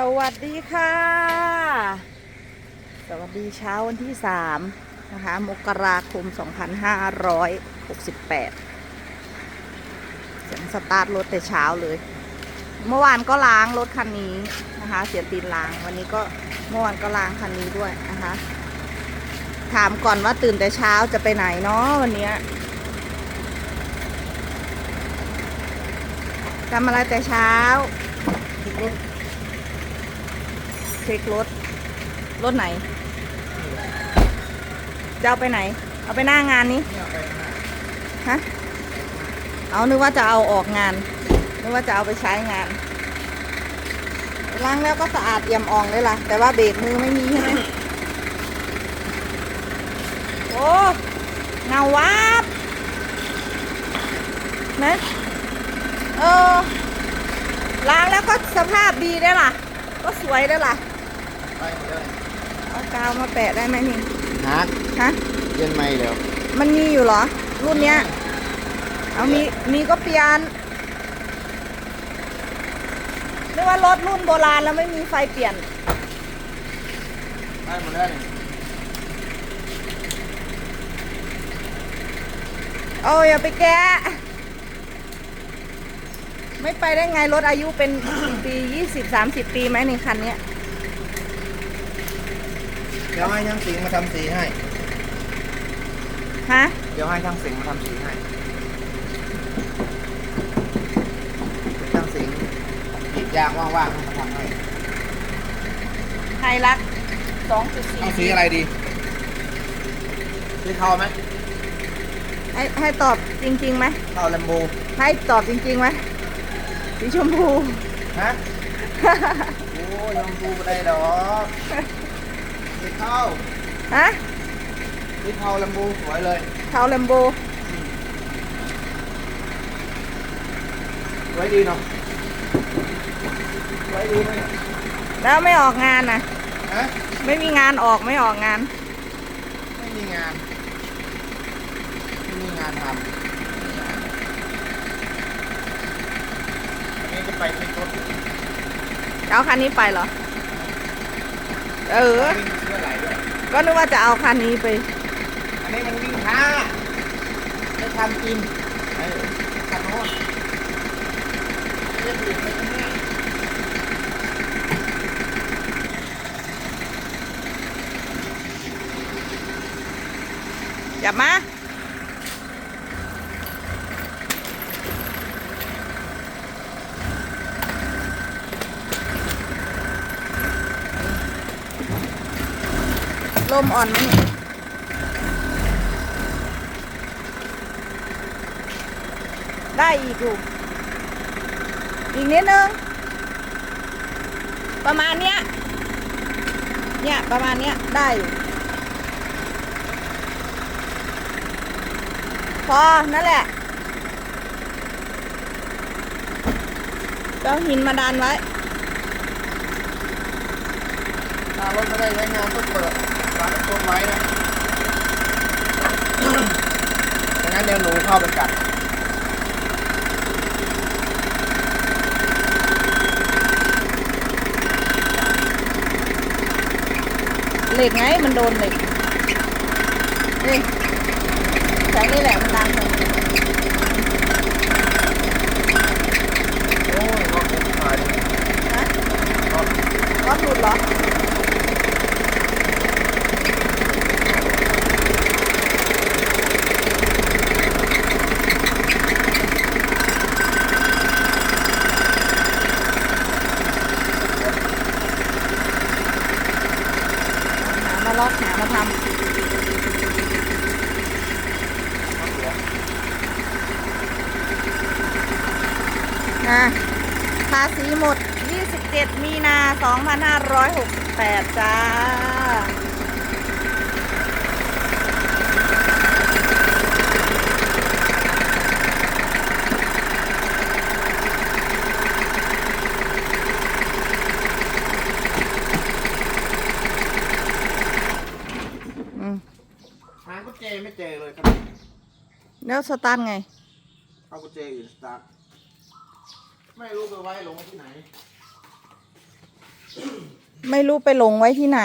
สวัสดีค่ะ สวัสดีเช้าวันที่3นะคะ มกราคม 2568เสียงสตาร์ทรถแต่เช้าเลย เมื่อวานก็ล้างรถคันนี้นะคะ เสียตีนล้าง วันนี้ก็เมื่อวานก็ล้างคันนี้ด้วยนะคะ ถามก่อนว่าตื่นแต่เช้าจะไปไหนเนาะวันนี้ทำอะไรแต่เช้า เช็ครถ รถไหน จะเอาไปไหน เอาไปหน้างานนี้ ฮะ เอานึกว่าจะเอาออกงาน นึกว่าจะเอาไปใช้งาน ล้างแล้วก็สะอาดเอี่ยมอ่องเลยล่ะ แต่ว่าเบรกมือไม่มีใช่ไหมโอ้เงาวับนะเออล้างแล้วก็สภาพดีได้ล่ะ ก็สวยได้ล่ะ เลยเอากาวมาแปะได้ไหมนี่ฮักฮะเย็นไม่เดี๋ยวมันมีอยู่เหรอ รุ่นเนี้ย เอามีมีก็เปลี่ยนนึกว่ารถรุ่นโบราณแล้วไม่มีไฟเปลี่ยนได้หมดแล้วนี่โอ้ยอย่าไปแกะไม่ไปได้ไงรถอายุเป็นปียี่สิบสามสิบปีไหมในคันเนี้ย เดี๋ยวให้ช่างสิงห์มาทำสีให้ ฮะ เดี๋ยวให้ช่างสิงห์มาทำสีให้เดี๋ยวช่างสิงห์หยิบยางว่างๆมาทำให้ ไฮรักสองจุดสี่เอาสีอะไรดี สีเทาไหมให้ให้ตอบจริงๆไหม เทาแลมโบให้ตอบจริงๆไหมสีชมพู ฮะ โอ้ยแลมโบไม่ได้ดอก สีเทาฮะสีเทาแลมโบสวยเลยเทาแลมโบสวยดีเนาะสวยดีไหมแล้วไม่ออกงานนะฮะไม่มีงานออกไม่ออกงาน ไม่มีงานไม่มีงานทำวันนี้จะไปที่รถจะเอาคันนี้ไปเหรอ เออ วิ่งเชื่อไหลด้วยก็นึกว่าจะเอาคันนี้ไป อันนี้มันวิ่งช้าไม่ทันกินเออคันโน้นไม่ได้เปลี่ยนไปข้างหน้าจับมา ลมอ่อนไหมได้อีกอยู่อีกนิดนึง ประมาณเนี้ย เนี่ย ประมาณเนี้ย ได้อยู่พอ นั่นแหละเอาหินมาดันไว้ถ้ารถไม่ได้ใช้งานต้องเปิด ร้างต้นไม้นะดังนั้นเดี๋ยวหนูเข้าไปกัดเหล็กไงมันโดนเหล็กนี่ใช้นี่แหละมันดังเลย โอ้ยรถผมหายเลย ฮะ รถ รถหลุดเหรอ หามา ลอกหามาทำนะภาษีหมด 27 มีนา 2568 จ้า อืมหากุญแจไม่เจอเลยครับ แล้วสตาร์ทไง เอากุญแจอยู่สตาร์ทไม่รู้ไปไว้ลงที่ไหน ไม่รู้ไปหลงไว้ที่ไหน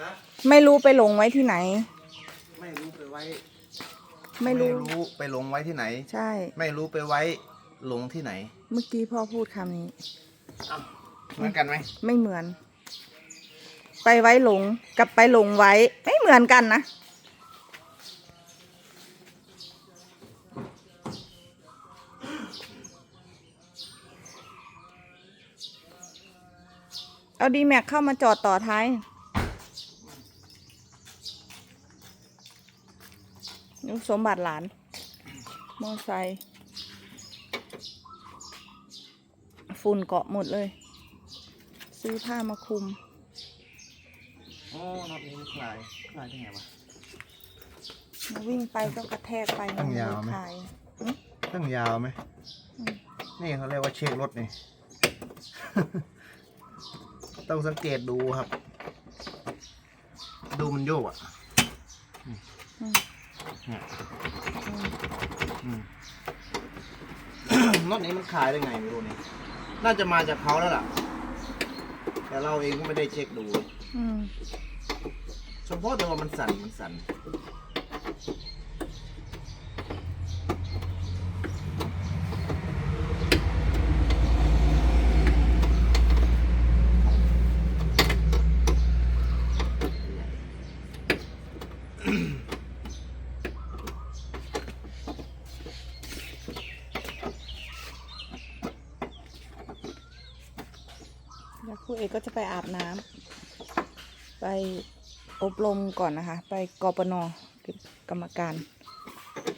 ฮะ ไม่รู้ไปหลงไว้ที่ไหน ไม่รู้ไปไว้ ไม่รู้ ไปลงไว้ที่ไหน ใช่ ไม่รู้ไปไว้ลงที่ไหน เมื่อกี้พ่อพูดคำนี้อ้าวเหมือนกันไหม ไม่เหมือน ไปไว้หลงกับไปหลงไว้ไม่เหมือนกันนะเอาดีแม็กเข้ามาจอดต่อท้ายนี่สมบัติหลาน มอไซค์ฝุ่นเกาะหมดเลย ซื้อผ้ามาคลุม อ๋อน็อตนี้มันคลายคลายได้ไงวะวิ่งไปก็กระแทกไปตั้งยาวไหม ขายตั้งยาวไหมอืมนี่เขาเรียกว่าเช็ครถนี่ ต้องสังเกตดูครับ ดูมันโยกอะอืมเนี่ยอืมอืมน็อตนี้มันขายได้ไงไม่รู้นี่น่าจะมาจากเขาแล้วล่ะ แต่เราเองก็ไม่ได้เช็คดู อืม เฉพาะแต่ว่ามันสั่นมันสั่นแล้วครูเอกก็จะไปอาบน้ำไป อบรมก่อนนะคะ ไปกปนคือกรรมการ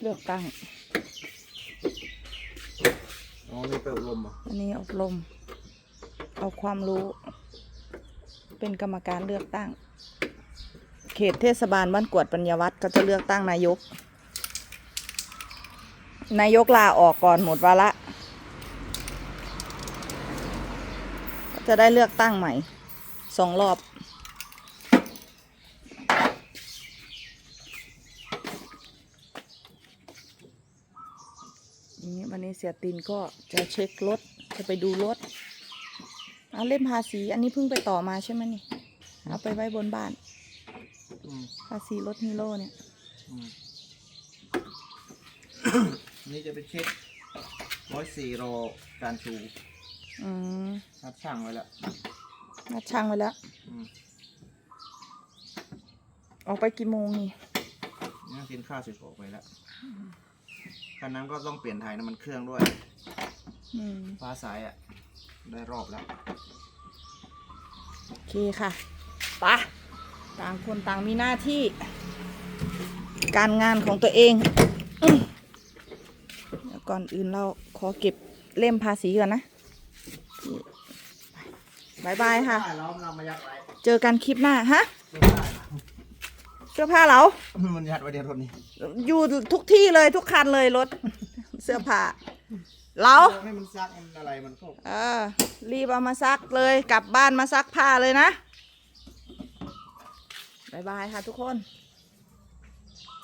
เลือกตั้งอ๋อนี่ไปอบรมเหรอะอันนี้อบรม เอาความรู้ เป็นกรรมการเลือกตั้ง เขตเทศบาลบ้านกวดปัญญาวัฒน์ก็จะเลือกตั้งนายก นายกลาออกก่อนหมดวาระก็จะได้เลือกตั้งใหม่สองรอบ นี้วันนี้ เสียตินก็จะเช็ครถ จะไปดูรถ เอาเล่มภาษี อันนี้เพิ่งไปต่อมาใช่ไหมนี่ เอาไปไว้บนบ้านอืมภาษีรถฮีโร่เนี่ยอืมนี่จะไปเช็คร้อยสี่โลการชูอืมนัดช่างไว้แล้วนัดช่างไว้แล้วอืมออกไปกี่โมงนี่นี่สินค้าสิบออกไปแล้ว คันนั้นก็ต้องเปลี่ยนถ่ายน้ำมันเครื่องด้วย อืมฟ้าสายอะ ได้รอบแล้ว โอเคค่ะไปะต่างคนต่างมีหน้าที่ การงานของตัวเองอืมเดี๋ยวก่อนอื่นเราขอเก็บเล่มภาษีก่อนนะบายบายค่ะได้แล้วเรามายัดไว้เจอกันคลิปหน้า ฮะเสื้อผ้าเสื้อผ้าเรา มันยัดไว้ในรถนี่อยู่ทุกที่เลยทุกคันเลยรถ เสื้อผ้าเราให้มันซักมันอะไรมันก็เออรีบเอามาซักเลยกลับบ้านมาซักผ้าเลยนะบายบายค่ะทุกคนบ